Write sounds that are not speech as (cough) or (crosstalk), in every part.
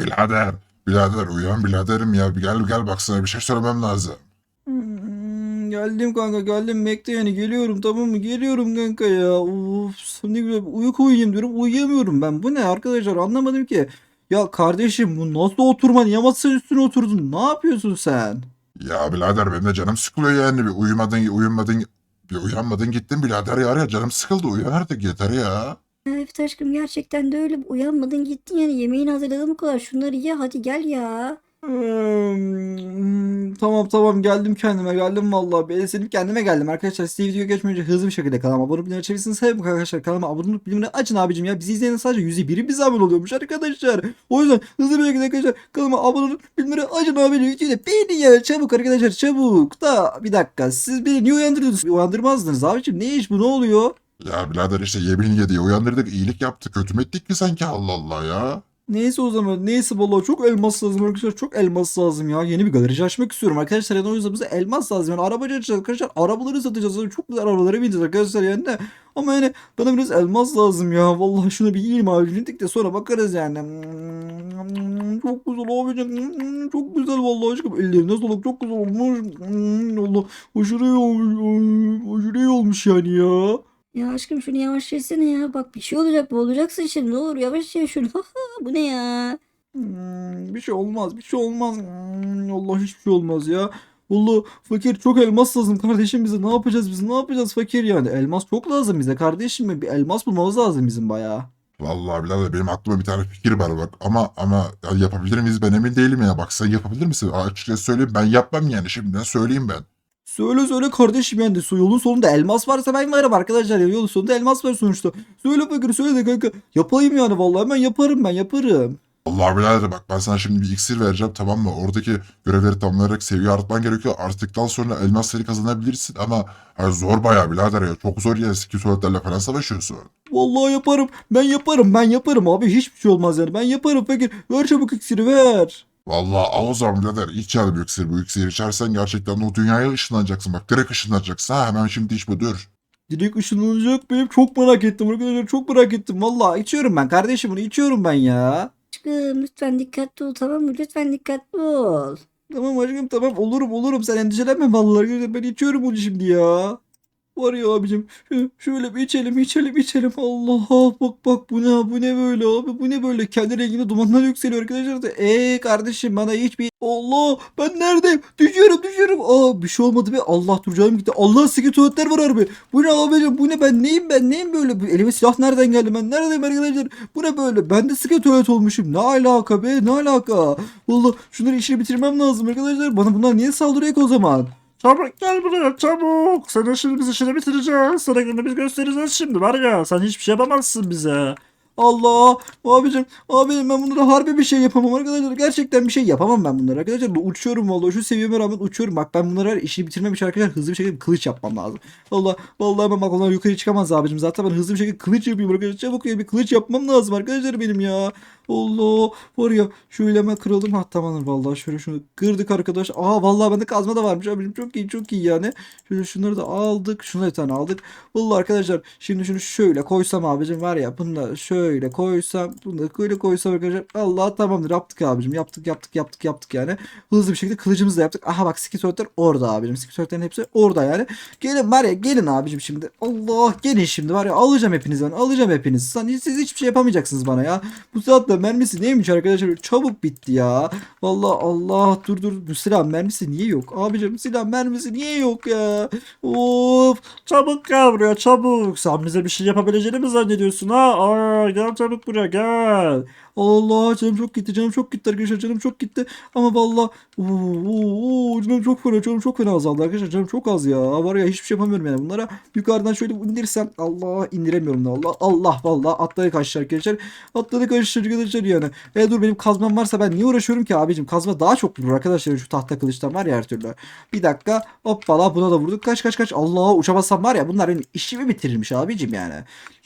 Birader, birader uyan biraderim ya. Bir Gel gel baksana bir şey söylemem lazım. Hmm, geldim kanka geldim bekle yani geliyorum tamam mı geliyorum kanka ya of ne güzel uyku uyuyayım diyorum uyuyamıyorum ben bu ne arkadaşlar anlamadım ki ya kardeşim bu nasıl oturma niye masanın üstüne oturdun ne yapıyorsun sen Ya birader benim de canım sıkılıyor yani. Bir uyumadın, uyumadın, bir uyanmadın gittin birader ya. ya canım sıkıldı uyan artık yeter ya. Evet aşkım gerçekten de öyle. Uyanmadın gittin yani. Yemeğini hazırladım bu kadar. Şunları ye hadi gel ya. Hmm, tamam tamam. Geldim kendime geldim vallahi. Ben senin kendime geldim. Arkadaşlar size video geçmeden önce hızlı bir şekilde kanalıma abone bildirimleri açabilirsiniz. Hayır arkadaşlar kanalıma abone olup bildirimleri açın abicim ya. Bizi izleyen sadece yüzde biri bize abone oluyormuş arkadaşlar. O yüzden hızlı bir şekilde arkadaşlar kanalıma abone olup bildirimleri açın abicim videoyu beğenin ya. Çabuk arkadaşlar çabuk. Da bir dakika siz beni niye uyandırdınız uyandırmazdınız abicim. Ne iş bu? Ne oluyor Ya birader işte yemin ye diye uyandırdık iyilik yaptık. Kötü mü ettik ki sanki? Allah Allah ya. Neyse o zaman neyse vallahi çok elmas lazım arkadaşlar çok elmas lazım ya. Yeni bir galerici açmak istiyorum arkadaşlar. Yani o yüzden bize elmas lazım. Yani arabacı açacağız arkadaşlar arabaları satacağız. Yani çok güzel arabalara bineceğiz arkadaşlar yani de. Ama yani bana biraz elmas lazım ya. Vallahi şunu bir yiyeyim abi bindik de sonra bakarız yani. Çok güzel abicim çok güzel vallahi aşkım. Ellerine sağlık çok güzel olmuş. Allah aşırı iyi olmuş aşırı iyi olmuş yani ya Ya aşkım şunu yavaş yesene ya bak bir şey olacak boğulacaksın şimdi ne olur yavaş ye şunu (laughs) bu ne ya. Hmm, bir şey olmaz, bir şey olmaz. Hmm, Allah hiçbir şey olmaz ya. Vallahi fakir çok elmas lazım kardeşim bize. Ne yapacağız biz? Ne yapacağız fakir yani? Elmas çok lazım bize kardeşim. Bir elmas bulmamız lazım bizim bayağı. Vallahi birader benim aklıma bir tane fikir var bak. Ama ama ya yapabilir miyiz ben emin değilim ya. Bak sen yapabilir misin? Açıkçası söyleyeyim ben yapmam yani şimdiden söyleyeyim ben. Söyle söyle kardeşim yani yolun sonunda elmas varsa ben varım arkadaşlar yolun sonunda elmas var sonuçta. Söyle fakir söyle de kanka yapayım yani vallahi hemen yaparım ben yaparım. Allah birader bak ben sana şimdi bir iksir vereceğim tamam mı? Oradaki görevleri tamamlayarak seviye artman gerekiyor. Arttıktan sonra elmasları kazanabilirsin ama ha, zor bayağı birader ya. Çok zor ya. Ski tuvaletlerle falan savaşıyorsun. Vallahi yaparım ben yaparım ben yaparım abi hiçbir şey olmaz yani ben yaparım fakir ver çabuk iksiri ver. Vallahi al o zaman birader iç yani bu iksiri. Bu iksiri içersen gerçekten o dünyaya ışınlanacaksın. Bak direkt ışınlanacaksın. Ha hemen şimdi içme dur. Direkt ışınlanacak benim çok merak ettim arkadaşlar çok merak ettim valla içiyorum ben kardeşim bunu içiyorum ben ya. Aşkım lütfen dikkatli ol tamam mı lütfen dikkatli ol. Tamam aşkım tamam olurum olurum sen endişelenme vallahi arkadaşlar ben içiyorum bunu şimdi ya. Var ya abicim şöyle bir içelim içelim içelim. Allah bak bak bu ne bu ne böyle abi? Bu ne böyle? Kendi renginde dumanlar yükseliyor arkadaşlar. Da eee kardeşim bana hiçbir Allah ben neredeyim? Düşüyorum düşüyorum. Aa bir şey olmadı be. Allah duracağım gitti. Allah sıkı tuvaletler var harbi. Bu ne abicim? Bu ne? Ben neyim ben neyim böyle? Elime silah nereden geldi? Ben neredeyim arkadaşlar? Bu ne böyle? Ben de sıkı tuvalet olmuşum. Ne alaka be? Ne alaka? Vallahi şunları işini bitirmem lazım arkadaşlar. Bana bunlar niye saldırıyor o zaman Çabuk gel buraya çabuk. Sen şimdi biz işini bitireceğiz. Sana gününü biz göstereceğiz şimdi var ya. Sen hiçbir şey yapamazsın bize. Allah abicim abicim ben bunlara harbi bir şey yapamam arkadaşlar gerçekten bir şey yapamam ben bunlara arkadaşlar uçuyorum vallahi şu seviyeme rağmen uçuyorum bak ben bunlara işini bitirmem için arkadaşlar hızlı bir şekilde kılıç yapmam lazım Allah vallahi hemen bak onlar yukarı çıkamaz abicim zaten ben hızlı bir şekilde kılıç yapayım arkadaşlar çabuk ya bir kılıç yapmam lazım arkadaşlar benim ya Allah var şöyle hemen kıralım ha tamamdır vallahi şöyle şunu kırdık arkadaş. Aa vallahi bende kazma da varmış. Abicim çok iyi çok iyi yani. Şöyle şunları da aldık. Şunu bir tane aldık. Vallahi arkadaşlar şimdi şunu şöyle koysam abicim var ya bunu da şöyle koysam bunu da böyle koysam arkadaşlar Allah tamamdır. Yaptık abicim. Yaptık yaptık yaptık yaptık yani. Hızlı bir şekilde kılıcımızı da yaptık. Aha bak skitörler orada abicim. Skitörlerin hepsi orada yani. Gelin var ya gelin abicim şimdi. Allah gelin şimdi. Var ya alacağım hepinizi ben alacağım hepinizi. Sen, siz hiçbir şey yapamayacaksınız bana ya. Bu saatte mermisi neymiş arkadaşlar çabuk bitti ya Vallahi Allah dur dur bu silah mermisi niye yok abicim silah mermisi niye yok ya of Çabuk gel buraya çabuk. Sen bize bir şey yapabileceğini mi zannediyorsun ha? Aa, gel çabuk buraya gel. Allah canım çok gitti canım çok gitti arkadaşlar canım çok gitti. Ama oo, canım çok fena canım çok fena azaldı arkadaşlar canım çok az ya. Var ya hiçbir şey yapamıyorum yani bunlara. Yukarıdan şöyle indirsem Allah indiremiyorum da Allah Allah vallahi atladı kaçtı arkadaşlar. Atladı kaçtı arkadaşlar yani. E dur benim kazmam varsa ben niye uğraşıyorum ki abicim? Kazma daha çok vurur arkadaşlar şu tahta kılıçtan var ya her türlü. Bir dakika hoppala buna da vurduk. Kaç kaç kaç? Allah uçamazsam var ya bunlar benim işimi bitirirmiş abicim yani.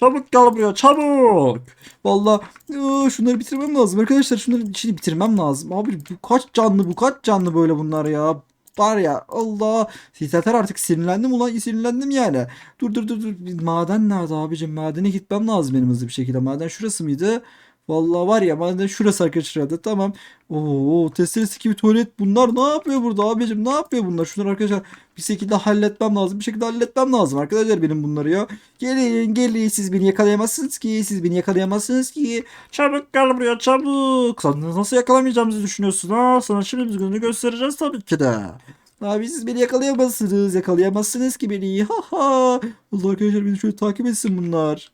Çabuk gel buraya çabuk. Vallahi ıı, şunları bitirmem lazım arkadaşlar. Şunların içini bitirmem lazım. Abi bu kaç canlı bu kaç canlı böyle bunlar ya. Var ya Allah. Yeter artık sinirlendim ulan sinirlendim yani. Dur dur dur dur. Maden nerede abicim? Madene gitmem lazım benim hızlı bir şekilde. Maden şurası mıydı? Vallahi var ya benden şurası arkadaşlar herhalde. Tamam. Oo testeresi gibi tuvalet. Bunlar ne yapıyor burada abicim? Ne yapıyor bunlar? Şunları arkadaşlar bir şekilde halletmem lazım. Bir şekilde halletmem lazım arkadaşlar benim bunları ya. Gelin gelin siz beni yakalayamazsınız ki. Siz beni yakalayamazsınız ki. Çabuk gel buraya çabuk. Sen nasıl yakalamayacağımızı düşünüyorsun ha? Sana şimdi biz gününü göstereceğiz tabii ki de. Abi siz beni yakalayamazsınız. Yakalayamazsınız ki beni. Ha ha. Allah arkadaşlar beni şöyle takip etsin bunlar.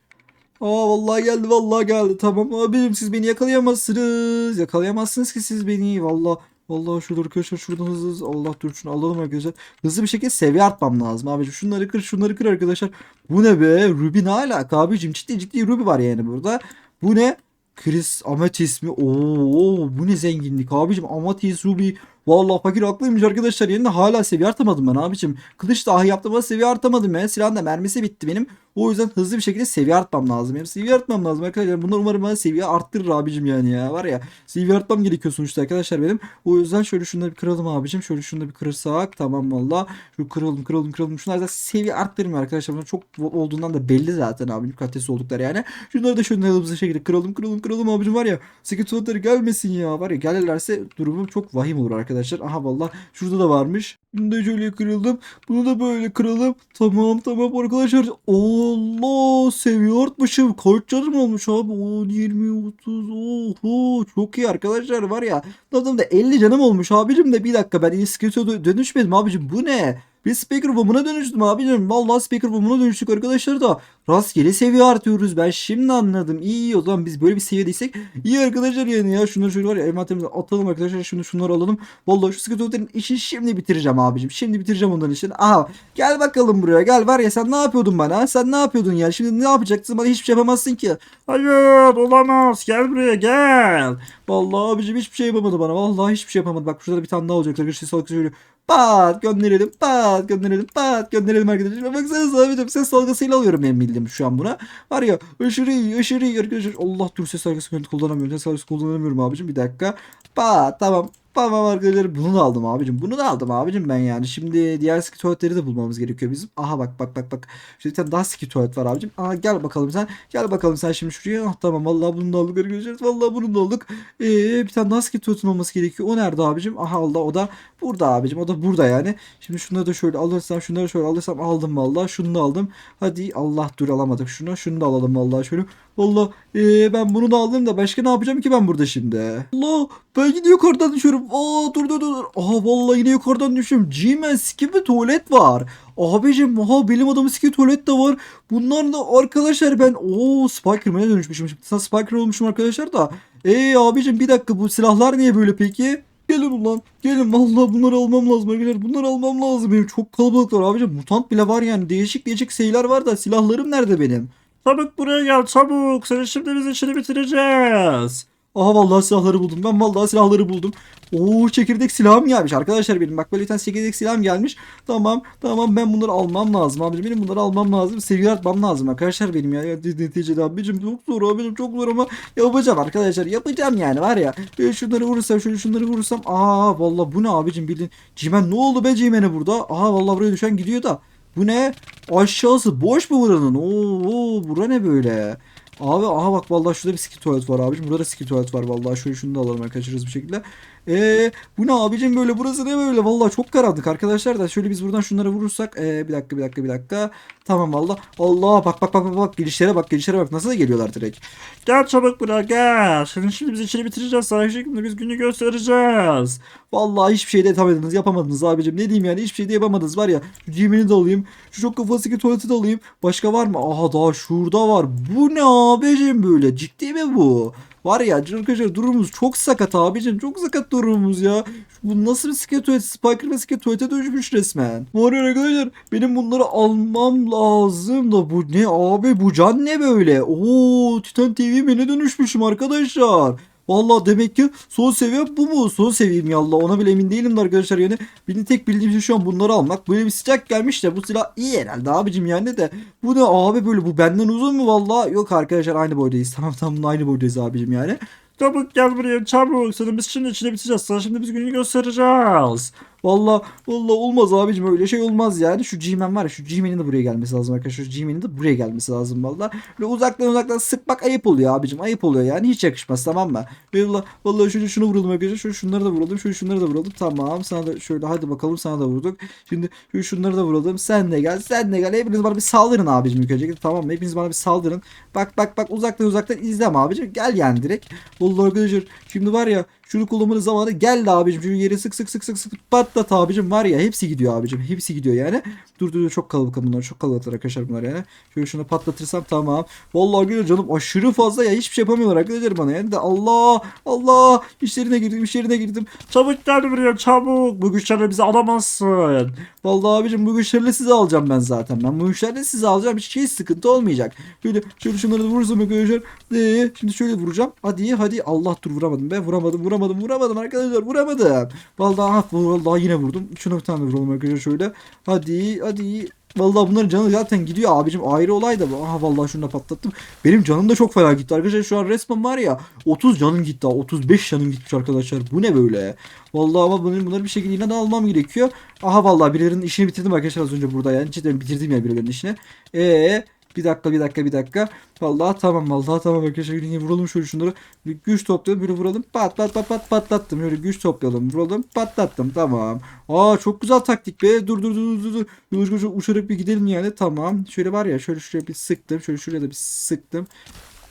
Aa vallahi geldi vallahi geldi. Tamam abim siz beni yakalayamazsınız. Yakalayamazsınız ki siz beni. Vallahi Vallahi şurada arkadaşlar şuradan hızlı hızlı Allah dur şunu alalım arkadaşlar. Hızlı bir şekilde seviye artmam lazım abicim. Şunları kır şunları kır arkadaşlar. Bu ne be? Ruby ne alaka abicim? Ciddi ciddi Ruby var yani burada. Bu ne? Chris Amethyst mi? Oo, bu ne zenginlik abicim. Amethyst Ruby. Vallahi fakir haklıymış arkadaşlar. Yerine hala seviye artamadım ben abicim. Kılıç dahi yaptım ama seviye artamadım ya. Silahın da mermisi bitti benim. O yüzden hızlı bir şekilde seviye artmam lazım. Yani seviye artmam lazım arkadaşlar. Bunlar umarım bana seviye arttırır abicim yani ya. Var ya seviye artmam gerekiyor sonuçta arkadaşlar benim. O yüzden şöyle şunları bir kıralım abicim. Şöyle şunu bir kırırsak tamam valla. Şu kıralım kıralım kıralım. Şunlar da seviye arttırmıyor arkadaşlar. Bunlar çok olduğundan da belli zaten abicim. Kalitesiz oldukları yani. Şunları da şöyle hızlı şekilde kıralım kıralım kıralım abicim var ya. Sekretörleri gelmesin ya. Var ya gelirlerse durumum çok vahim olur arkadaşlar. Aha valla şurada da varmış. Bunu da şöyle kıralım. Bunu da böyle kıralım. Tamam tamam arkadaşlar. Allah seviye artmışım. Kaç canım olmuş abi? 10, 20, 30. Oho çok iyi arkadaşlar var ya. Adamda 50 canım olmuş abicim de bir dakika ben iskelete dönüşmedim abicim. Bu ne? Bir speaker bombuna dönüştüm abicim. Vallahi speaker bombuna dönüştük arkadaşlar da. Rastgele seviye artıyoruz. Ben şimdi anladım. İyi iyi o zaman biz böyle bir seviyedeysek iyi arkadaşlar yani ya. Şunları şöyle var ya envanterimize atalım arkadaşlar. Şunu şunları alalım. Vallahi şu skatörlerin işini şimdi bitireceğim abicim. Şimdi bitireceğim onların işini. Aha gel bakalım buraya gel var ya sen ne yapıyordun bana? Sen ne yapıyordun ya? Şimdi ne yapacaksın? Bana hiçbir şey yapamazsın ki. Hayır olamaz. Gel buraya gel. Vallahi abicim hiçbir şey yapamadı bana. Vallahi hiçbir şey yapamadı. Bak şurada bir tane daha olacak. Arkadaşlar sağlıklı şöyle pat gönderelim pat gönderelim pat gönderelim arkadaşlar. Baksanıza abicim ses dalgasıyla alıyorum benim bildiğim şu an buna. Var ya aşırı aşırı arkadaşlar. Allah dur ses dalgası kullanamıyorum. Ses dalgası kullanamıyorum abicim bir dakika. Pat tamam. Tamam arkadaşlar bunu da aldım abicim. Bunu da aldım abicim ben yani. Şimdi diğer ski tuvaletleri de bulmamız gerekiyor bizim. Aha bak bak bak bak. Şurada bir tane daha ski tuvalet var abicim. Aha gel bakalım sen. Gel bakalım sen şimdi şuraya. Ah, tamam vallahi bunu da aldık arkadaşlar. Vallahi bunu da aldık. Ee, bir tane daha ski tuvaletin olması gerekiyor. O nerede abicim? Aha Allah o da burada abicim. O da burada yani. Şimdi şunları da şöyle alırsam şunları şöyle alırsam aldım vallahi. Şunu da aldım. Hadi Allah dur alamadık şunu. Şunu da alalım vallahi şöyle. Vallahi ee, ben bunu da aldım da başka ne yapacağım ki ben burada şimdi? Allah ben yine yukarıdan düşüyorum. Aa dur dur dur. Aha vallahi yine yukarıdan düşüyorum. G-Man gibi tuvalet var. Abicim aha bilim adamı siki tuvalet de var. Bunlar da arkadaşlar ben o Spikerman'e dönüşmüşüm. Şimdi Spiker olmuşum arkadaşlar da. Eee abicim bir dakika bu silahlar niye böyle peki? Gelin ulan. Gelin vallahi bunları almam lazım arkadaşlar. Bunları almam lazım benim. Çok kalabalıklar abicim. Mutant bile var yani. Değişik değişik şeyler var da silahlarım nerede benim? Çabuk buraya gel çabuk. Seni şimdi biz işini bitireceğiz. Aha vallahi silahları buldum. Ben vallahi silahları buldum. Oo çekirdek silahım gelmiş arkadaşlar benim. Bak böyle bir tane çekirdek silahım gelmiş. Tamam tamam ben bunları almam lazım abicim. Benim bunları almam lazım. Seviye artmam lazım arkadaşlar benim ya. ya neticede abicim çok zor abicim çok zor ama yapacağım arkadaşlar. Yapacağım yani var ya. E, şunları vurursam şöyle şunları vurursam. Aa vallahi bu ne abicim bildiğin. Cimen ne oldu be Cimen'e burada? Aha vallahi buraya düşen gidiyor da. Bu ne? Aşağısı boş mu buranın? Oo, bura ne böyle? Abi aha bak vallahi şurada bir ski tuvalet var abicim. Burada da ski tuvalet var vallahi. Şöyle şunu da alalım arkadaşlar bir şekilde. Eee bu ne abicim böyle burası ne böyle? Vallahi çok karanlık arkadaşlar da şöyle biz buradan şunlara vurursak. Ee, bir dakika bir dakika bir dakika. Tamam vallahi. Allah bak bak bak bak bak girişlere bak girişlere bak nasıl da geliyorlar direkt. Gel çabuk buraya gel. Senin şimdi biz işini bitireceğiz. Sana şimdi biz günü göstereceğiz. Vallahi hiçbir şey de yapamadınız yapamadınız abicim. Ne diyeyim yani hiçbir şey de yapamadınız var ya. Şu Jimmy'ni de alayım. Şu çok kafasındaki tuvaleti de alayım. Başka var mı? Aha daha şurada var. Bu ne abicim böyle? Ciddi mi bu? Var ya arkadaşlar durumumuz çok sakat abicim. Çok sakat durumumuz ya. Bu nasıl bir sket tuvalet? Spiker ve sket tuvalete dönüşmüş resmen. Var ya arkadaşlar benim bunları almam lazım da bu ne abi bu can ne böyle? Oo Titan TV beni dönüşmüşüm arkadaşlar. Vallahi demek ki son seviye bu mu? Son seviyem ya Allah. Ona bile emin değilim de arkadaşlar yani. Benim tek bildiğim şey şu an bunları almak. Böyle bir sıcak gelmiş de bu silah iyi herhalde abicim yani de. Bu ne abi böyle bu benden uzun mu vallahi? Yok arkadaşlar aynı boydayız. (laughs) Tamam tamam aynı boydayız abicim yani. Çabuk gel buraya çabuk. Senin biz şimdi işini bitireceğiz. Sana şimdi biz günü göstereceğiz. Valla valla olmaz abicim öyle şey olmaz yani. Şu G-Man var ya şu G-Man'in de buraya gelmesi lazım arkadaşlar. Şu G-Man'in de buraya gelmesi lazım valla. Ve uzaktan uzaktan sıkmak ayıp oluyor abicim. Ayıp oluyor yani hiç yakışmaz tamam mı? Valla valla şöyle şunu vuralım arkadaşlar. Şöyle şunları da vuralım. Şöyle şunları da vuralım. Tamam sana da şöyle hadi bakalım sana da vurduk. Şimdi şöyle şunları da vuralım. Sen de gel sen de gel. Hepiniz bana bir saldırın abicim ilk önce. Tamam mı? Hepiniz bana bir saldırın. Bak bak bak uzaktan uzaktan izleme abicim. Gel yani direkt. Vallahi arkadaşlar şimdi var ya şunu kullanmanın zamanı geldi abicim. Şunu yere sık sık sık sık sık patlat abicim. Var ya hepsi gidiyor abicim. Hepsi gidiyor yani. Dur dur dur çok kalabalık bunlar. Çok kalabalıklar arkadaşlar bunlar yani. Şöyle şunu patlatırsam tamam. Vallahi arkadaşlar canım aşırı fazla ya. Hiçbir şey yapamıyorlar arkadaşlar bana yani. De Allah Allah. İşlerine girdim işlerine girdim. Çabuk gel buraya çabuk. Bu güçlerle bizi alamazsın. Vallahi abicim bu güçlerle sizi alacağım ben zaten. Ben bu güçlerle sizi alacağım. Hiç şey sıkıntı olmayacak. Şöyle şöyle şunları da vurursam arkadaşlar. Ee, şimdi şöyle vuracağım. Hadi hadi. Allah dur vuramadım ben. Vuramadım vuramadım vuramadım arkadaşlar. Vuramadım. Vallahi ha, vallahi yine vurdum. Şuna bir tane vuralım arkadaşlar şöyle. Hadi hadi. Vallahi bunların canı zaten gidiyor abicim. Ayrı olay da bu. Aha vallahi şunu da patlattım. Benim canım da çok fena gitti arkadaşlar. Şu an resmen var ya 30 canım gitti. ha, 35 canım gitmiş arkadaşlar. Bu ne böyle? Vallahi ama bunları, bunları bir şekilde yine almam gerekiyor. Aha vallahi birilerinin işini bitirdim arkadaşlar az önce burada yani. Cidden bitirdim ya birilerinin işini. Eee bir dakika bir dakika bir dakika. Vallahi tamam vallahi tamam arkadaşlar. Yine vuralım şöyle şunları. Bir güç toplayalım böyle vuralım. Pat pat pat pat patlattım. Şöyle güç toplayalım. Vuralım patlattım. Tamam. Aa çok güzel taktik be. Dur dur dur dur dur. Uç- uçarak bir gidelim yani. Tamam. Şöyle var ya şöyle şuraya bir sıktım. Şöyle şuraya da bir sıktım.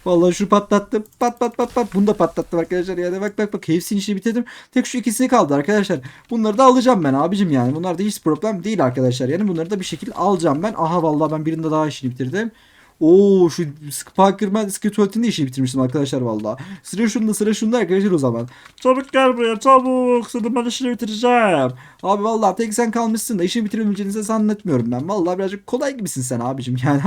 Vallahi şu patlattım. Pat pat pat pat. Bunu da patlattım arkadaşlar yani. Bak bak bak. Hepsini işini bitirdim. Tek şu ikisini kaldı arkadaşlar. Bunları da alacağım ben abicim yani. Bunlar da hiç problem değil arkadaşlar. Yani bunları da bir şekilde alacağım ben. Aha vallahi ben birinde daha işini bitirdim. Oo şu Spikerman Skeleton'un de işini bitirmiştim arkadaşlar vallahi. Sıra şunda sıra şunda arkadaşlar o zaman. Çabuk gel buraya çabuk. Senin ben işini bitireceğim. Abi vallahi tek sen kalmışsın da işini bitirebileceğinizi zannetmiyorum ben. Vallahi birazcık kolay gibisin sen abicim (laughs) yani.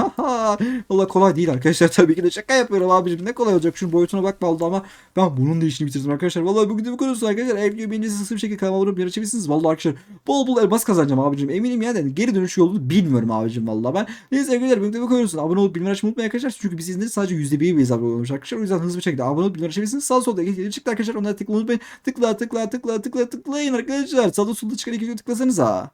vallahi kolay değil arkadaşlar (laughs) tabii ki de şaka yapıyorum abicim. Ne kolay olacak şunun boyutuna bak vallahi ama ben bunun da işini bitirdim arkadaşlar. Vallahi bugün de bu konusu arkadaşlar. Ev gibi birincisi hızlı bir şekilde kanalıma abone olup açabilirsiniz. Vallahi arkadaşlar bol bol elmas kazanacağım abicim. Eminim yani geri dönüş yolunu bilmiyorum abicim vallahi ben. Neyse arkadaşlar bugün de bu konusu. Abone olup bildirim açmayı unutmayın arkadaşlar. Çünkü biz izlediğiniz sadece %1 bir hesabı olmuş arkadaşlar. O yüzden hızlı bir şekilde abone olup bildirim açabilirsiniz. Sağ solda çıktı arkadaşlar. Onlara tıklamayı unutmayın. Tıkla tıkla tıkla tıkla tıklayın arkadaşlar. Sağda solda çıkan iki video tıklasanıza.